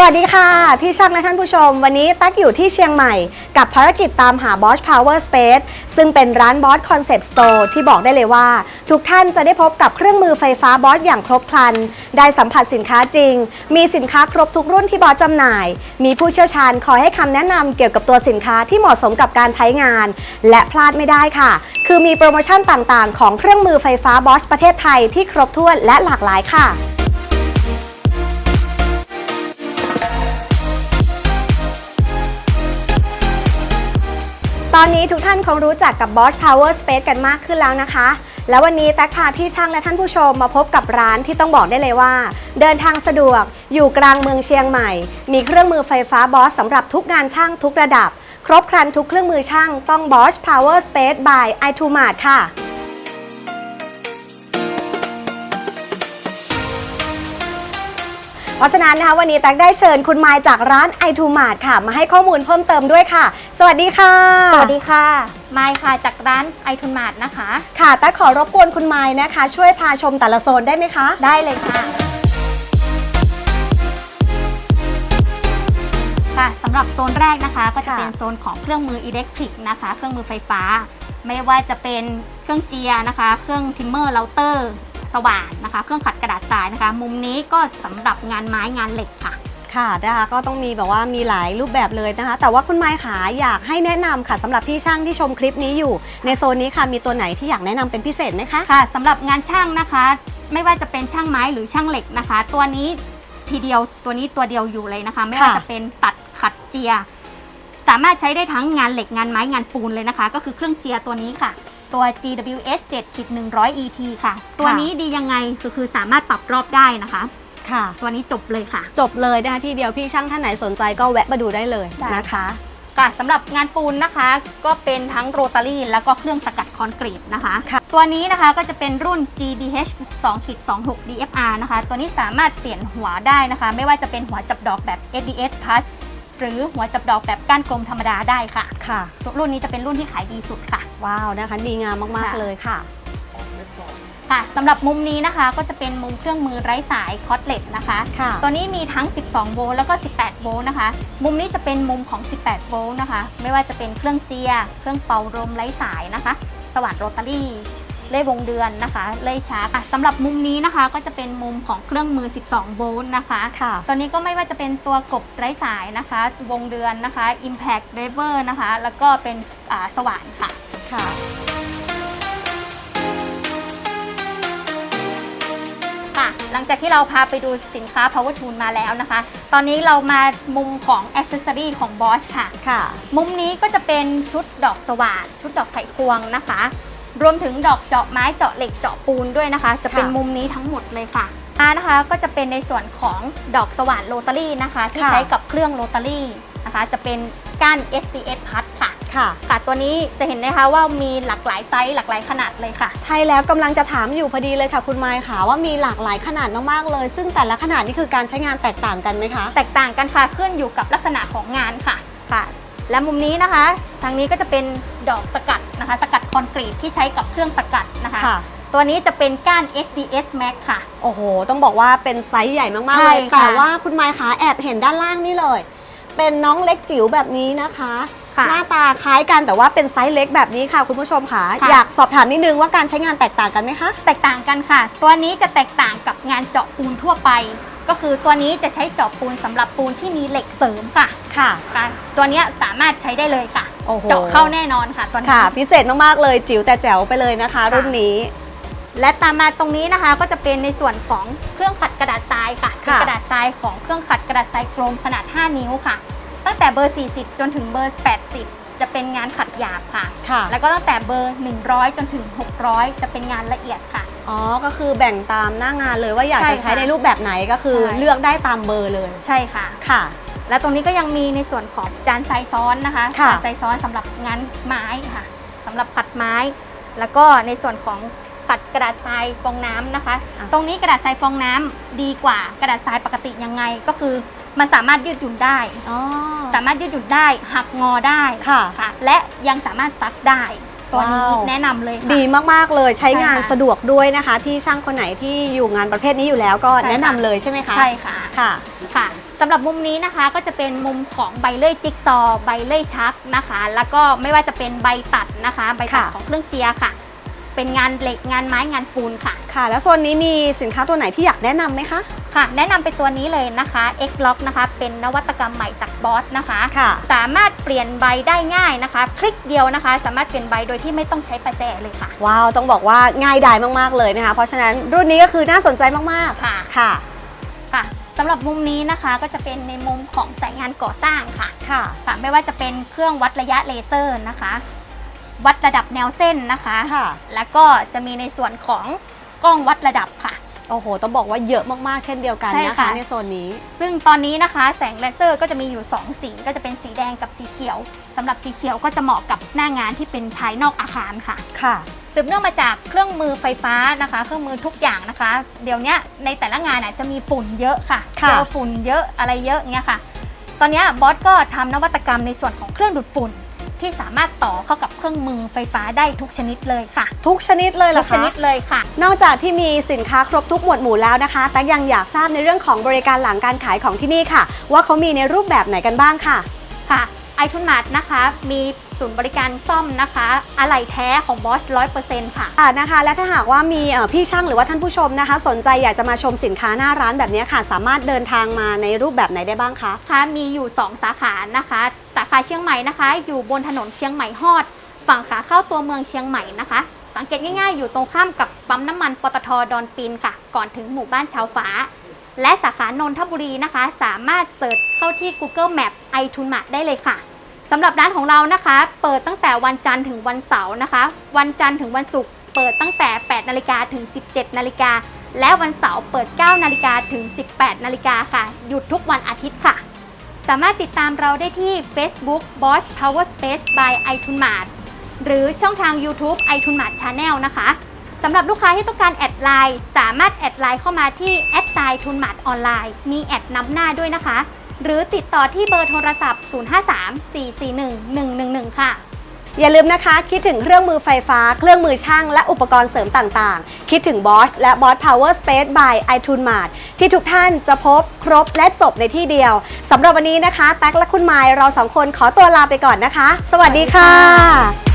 สวัสดีค่ะ พี่ช่างและท่านผู้ชม วันนี้ตั๊กอยู่ที่เชียงใหม่ กับภารกิจตามหา Bosch Power Space ซึ่งเป็นร้าน Bosch Concept Store ที่บอกได้เลยว่า ทุกท่านจะได้พบกับเครื่องมือไฟฟ้า Bosch อย่างครบครัน ได้สัมผัสสินค้าจริง มีสินค้าครบทุกรุ่นที่ Bosch จำหน่าย มีผู้เชี่ยวชาญคอยให้คำแนะนำเกี่ยวกับตัวสินค้าที่เหมาะสมกับการใช้งาน และพลาดไม่ได้ค่ะ คือมีโปรโมชั่นต่างๆ ของเครื่องมือไฟฟ้า Bosch ประเทศไทยที่ครบถ้วนและหลากหลายค่ะ ตอนนี้ทุกท่านคงรู้จักกับ Bosch Power Space กันมากขึ้นแล้วนะคะ แล้ววันนี้แตกพาพี่ช่างและท่านผู้ชมมาพบกับร้านที่ต้องบอกได้เลยว่า เดินทางสะดวก อยู่กลางเมืองเชียงใหม่ มีเครื่องมือไฟฟ้า Bosch สำหรับทุกงานช่างทุกระดับ ครบครันทุกเครื่องมือช่างต้อง Bosch Power Space by i t o m a r t ค่ะ เพราะฉะนั้นนะคะวันนี้แต๊กได้เชิญคุณไมายจากร้าน i t o m a r t ค่ะ มาให้ข้อมูลเพิ่มเติมด้วยค่ะ สวัสดีค่ะ สวัสดีค่ะ ไมค์ค่ะจากร้านไอทุนมาดนะคะ ค่ะแต่ขอรบกวนคุณไม้นะคะ ช่วยพาชมแต่ละโซนได้ไหมคะ ได้เลยค่ะ ค่ะสำหรับโซนแรกนะคะ ก็จะค่ะ เป็นโซนของเครื่องมืออิเล็กทริกนะคะ เครื่องมือไฟฟ้า ไม่ว่าจะเป็นเครื่องเจียร์นะคะ เครื่องทิมเมอร์เราเตอร์ สว่านนะคะ เครื่องขัดกระดาษทรายนะคะ มุมนี้ก็สำหรับงานไม้งานเหล็กค่ะค่ะนะคะก็ต้องมีแบบว่ามีหลายรูปแบบเลยนะคะ แต่ว่าคุณไม้ขาอยากให้แนะนำค่ะสำหรับพี่ช่างที่ชมคลิปนี้อยู่ ในโซนนี้ค่ะมีตัวไหนที่อยากแนะนำเป็นพิเศษไหมคะค่ะสำหรับงานช่างนะคะ ไม่ว่าจะเป็นช่างไม้หรือช่างเหล็กนะคะ ตัวนี้ทีเดียวตัวนี้ตัวเดียวอยู่เลยนะคะ ไม่ว่าค่ะจะเป็นตัดขัดเจีย สามารถใช้ได้ทั้งงานเหล็กงานไม้งานปูนเลยนะคะ ก็คือเครื่องเจียตัวนี้ค่ะ ตัว GWS 7 100 ET ค่ะ ตัวนี้ดียังไงก็คือสามารถปรับรอบได้นะคะค่ะ ตัวนี้จบเลยค่ะ จบเลยนะคะที่เดียวพี่ช่างท่านไหนสนใจก็แวะมาดูได้เลยได้นะคะค่ะสำหรับงานปูนนะคะก็เป็นทั้งโรตารี่แล้วก็เครื่องสกัดคอนกรีตนะคะค่ะตัวนี้นะคะก็จะเป็นรุ่น GBH 2 26 DFR นะคะ ตัวนี้สามารถเปลี่ยนหัวได้นะคะ ไม่ว่าจะเป็นหัวจับดอกแบบ SDS Plus หรือหัวจับดอกแบบก้านกลมธรรมดาได้ค่ะ ค่ะ รุ่นนี้จะเป็นรุ่นที่ขายดีสุดค่ะ ว้าวนะคะดีงามมากค่ะๆเลยค่ะ ค่ะสำหรับมุมนี้นะคะก็จะเป็นมุมเครื่องมือไร้สายคอตเลตนะคะ ค่ะ ตัวนี้มีทั้ง 12 โวลต์แล้วก็ 18 โวลต์นะคะ มุมนี้จะเป็นมุมของ 18 โวลต์นะคะ ไม่ว่าจะเป็นเครื่องเจียร์ เครื่องเป่าลมไร้สายนะคะ สว่านโรตารี่ เล่ยวงเดือนนะคะเล่ยชาร์จอะสำหรับมุมนี้นะคะก็จะเป็นมุมของเครื่องมือ 12 โวลต์นะคะค่ะตัวนี้ก็ไม่ว่าจะเป็นตัวกบไร้สายนะคะ วงเดือนนะคะ Impact Driver นะคะ แล้วก็เป็นอ่าสว่านค่ะค่ะค่ะหลังจากที่เราพาไปดูสินค้า Power Tool มาแล้วนะคะ ตอนนี้เรามามุมของ Accessory ของ Bosch ค่ะค่ะ มุมนี้ก็จะเป็นชุดดอกสว่านชุดดอกไขควงนะคะ รวมถึงดอกเจาะไม้เจาะเหล็กเจาะปูนด้วยนะคะ จะเป็นค่ะมุมนี้ทั้งหมดเลยค่ะอานะคะก็จะเป็นในส่วนของดอกสว่านโรตารี่นะคะ ที่ค่ะใช้กับเครื่องโรตารี่นะคะ จะเป็นก้าน SDS พัดค่ะค่ะค่ะตัวนี้จะเห็นนะคะว่ามีหลากหลายไซส์หลากหลายขนาดเลยค่ะ ใช่แล้วกำลังจะถามอยู่พอดีเลยค่ะ คุณไม้ค่ะว่ามีหลากหลายขนาดมากๆเลย ซึ่งแต่ละขนาดนี่คือการใช้งานแตกต่างกันไหมคะ แตกต่างกันค่ะขึ้นอยู่กับลักษณะของงานค่ะค่ะ และมุมนี้นะคะ ทางนี้ก็จะเป็นดอกสกัดนะคะสกัดค อนกรีตที่ใช้กับเครื่องสกัดนะคะค่ะ ตัวนี้จะเป็นก้าน SDS Max ค่ะ โอ้โห ต้องบอกว่าเป็นไซส์ใหญ่มากๆใช่เลยค่ะ แต่ว่าคุณไม้ขาแอบเห็นด้านล่างนี่เลย เป็นน้องเล็กจิ๋วแบบนี้นะคะ ค่ะ หน้าตาคล้ายกันแต่ว่าเป็นไซส์เล็กแบบนี้ค่ะคุณผู้ชมค่ะ ค่ะ อยากสอบถามนิดนึงว่าการใช้งานแตกต่างกันไหมคะ แตกต่างกันค่ะ ตัวนี้จะแตกต่างกับงานเจาะปูนทั่วไป ก็คือตัวนี้จะใช้เจาะปูนสำหรับปูนที่มีเหล็กเสริมค่ะค่ะการตัวเนี้ยสามารถใช้ได้เลยค่ะ โอ้โห เจาะเข้าแน่นอนค่ะตัวนี้ค่ะ พิเศษมากๆเลยจิ๋วแต่แจ๋วไปเลยนะคะ รุ่นนี้ และตามมาตรงนี้นะคะ ก็จะเป็นในส่วนของเครื่องขัดกระดาษทรายค่ะค่ะเป็นกระดาษทรายของเครื่องขัดกระดาษทรายโครมขนาด 5 นิ้วค่ะ ตั้งแต่เบอร์ 40 จนถึงเบอร์ 80 จะเป็นงานขัดหยาบค่ะ ค่ะแล้วก็ตั้งแต่เบอร์ 100 จนถึง 600 จะเป็นงานละเอียดค่ะ อ๋อก็คือแบ่งตามหน้างานเลยว่าอยากใช่จะใช้ค่ะในรูปแบบไหนก็คือใช่ เลือกได้ตามเบอร์เลยใช่ค่ะ ค่ะ และตรงนี้ก็ยังมีในส่วนของจานทรายซ้อนนะคะค่ะ จานทรายซ้อนสำหรับงานไม้ค่ะสำหรับขัดไม้ แล้วก็ในส่วนของขัดกระดาษทรายฟองน้ำนะคะตรงนี้กระดาษทรายฟองน้ำดีกว่ากระดาษทรายปกติยังไง ก็คือมันสามารถยืดหยุ่นได้ อ๋อสามารถยืดหยุ่นได้หักงอได้ค่ะและยังสามารถซักได้ตัวนี้ว้าว แนะนำเลยค่ะ ดีมาก ๆ เลยใช้งานใช่ค่ะ สะดวกด้วยนะคะ ที่ช่างคนไหนที่อยู่งานประเภทนี้อยู่แล้วก็ใช่ค่ะแนะนำเลยใช่ไหมคะใช่ค่ะ ค่ะ ค่ะ สำหรับมุมนี้นะคะก็จะเป็นมุมของใบเลื่อยจิ๊กซอว์ใบเลื่อยชักนะคะ แล้วก็ไม่ว่าจะเป็นใบตัดนะคะ ใบตัดค่ะ ของเครื่องเจียร์ค่ะ เป็นงานเหล็กงานไม้งานปูนค่ะ ค่ะ แล้วโซนนี้มีสินค้าตัวไหนที่อยากแนะนำไหมคะ ค่ะ แนะนำเป็นตัวนี้เลยนะคะ X Lock นะคะ เป็นนวัตกรรมใหม่จากบอสนะคะ ค่ะ สามารถเปลี่ยนใบได้ง่ายนะคะ คลิกเดียวนะคะ สามารถเปลี่ยนใบโดยที่ไม่ต้องใช้ประแจเลยค่ะว้าว ต้องบอกว่าง่ายดายมากๆเลยนะคะ เพราะฉะนั้นรุ่นนี้ก็คือน่าสนใจมากค่ะ ๆ ค่ะค่ะ สำหรับมุมนี้นะคะก็จะเป็นในมุมของสายงานก่อสร้างค่ะค่ะ ค่ะ ไม่ว่าจะเป็นเครื่องวัดระยะเลเซอร์นะคะ วัดระดับแนวเส้นนะคะ ค่ะ แล้วก็จะมีในส่วนของกล้องวัดระดับค่ะ โอ้โห ต้องบอกว่าเยอะมากๆ เช่นเดียวกันใช่นะคะค่ะ ในโซนนี้ ซึ่งตอนนี้นะคะแสงเลเซอร์ก็จะมีอยู่ 2 สีก็จะเป็นสีแดงกับสีเขียวสำหรับสีเขียวก็จะเหมาะกับหน้างานที่เป็นภายนอกอาคารค่ะ ค่ะ สืบเนื่องมาจากเครื่องมือไฟฟ้านะคะ เครื่องมือทุกอย่างนะคะ เดี๋ยวเนี้ยในแต่ละงานอะจะมีฝุ่นเยอะค่ะค่ะเจอฝุ่นเยอะอะไรเยอะเงี้ยค่ะ ตอนเนี้ยบอสก็ทำนวัตกรรมในส่วนของเครื่องดูดฝุ่น ที่สามารถต่อเข้ากับเครื่องมือไฟฟ้าได้ทุกชนิดเลยค่ะทุกชนิดเลยเหรทุอกชคะนิดเลยค่ะ นอกจากที่มีสินค้าครบทุกหมวดหมู่แล้วนะคะ แต่ยังอยากทราบในเรื่องของบริการหลังการขายของที่นี่ค่ะ ว่าเขามีในรูปแบบไหนกันบ้างค่ะ ค่ะไอทุนมาร์ทนะคะมี ศูนย์บริการซ่อมนะคะ อะไหล่แท้ของบอสร้อยเปอร์เซ็นต์ค่ะ ค่ะนะคะ และถ้าหากว่ามีเอ่อพี่ช่างหรือว่าท่านผู้ชมนะคะ สนใจอยากจะมาชมสินค้าหน้าร้านแบบนี้ค่ะ สามารถเดินทางมาในรูปแบบไหนได้บ้างคะนะคะมีอยู่ 2 สาขานะคะ สาขาเชียงใหม่นะคะ อยู่บนถนนเชียงใหม่ฮอด ฝั่งขาเข้าตัวเมืองเชียงใหม่นะคะ สังเกตง่ายๆ อยู่ตรงข้ามกับปั๊มน้ำมันปตทดอนปินค่ะ ก่อนถึงหมู่บ้านชาวฟ้า และสาขานนทบุรีนะคะ สามารถเสิร์ชเข้าที่ Google Map ไอทุนมาได้เลยค่ะ สำหรับร้านของเรานะคะ เปิดตั้งแต่วันจันทร์ถึงวันเสาร์นะคะ วันจันทร์ถึงวันศุกร์เปิดตั้งแต่ 8 นาฬิกาถึง 17 นาฬิกา และวันเสาร์เปิด 9 นาฬิกาถึง 18 นาฬิกาค่ะ หยุดทุกวันอาทิตย์ค่ะ สามารถติดตามเราได้ที่ Facebook Bosch Power Space by i t u n m a r t หรือช่องทาง YouTube i t u n m a r t Channel นะคะสำหรับลูกค้าที่ต้องการแอดไลน์สามารถแอดไลน์เข้ามาที่แอดไซน์ทุนมาร์ทออนไลน์มีแอดนำหน้าด้วยนะคะ หรือติดต่อที่เบอร์โทรศัพท์ 053-441-111 ค่ะ อย่าลืมนะคะ คิดถึงเครื่องมือไฟฟ้า เครื่องมือช่าง และอุปกรณ์เสริมต่างๆ คิดถึง Bosch และ Bosch Power Space by i t u n m a r t ที่ทุกท่านจะพบครบและจบในที่เดียวสำหรับวันนี้นะคะแท็กและคุณไมล์เราสองคนขอตัวลาไปก่อนนะคะ สวัสดีค่ะ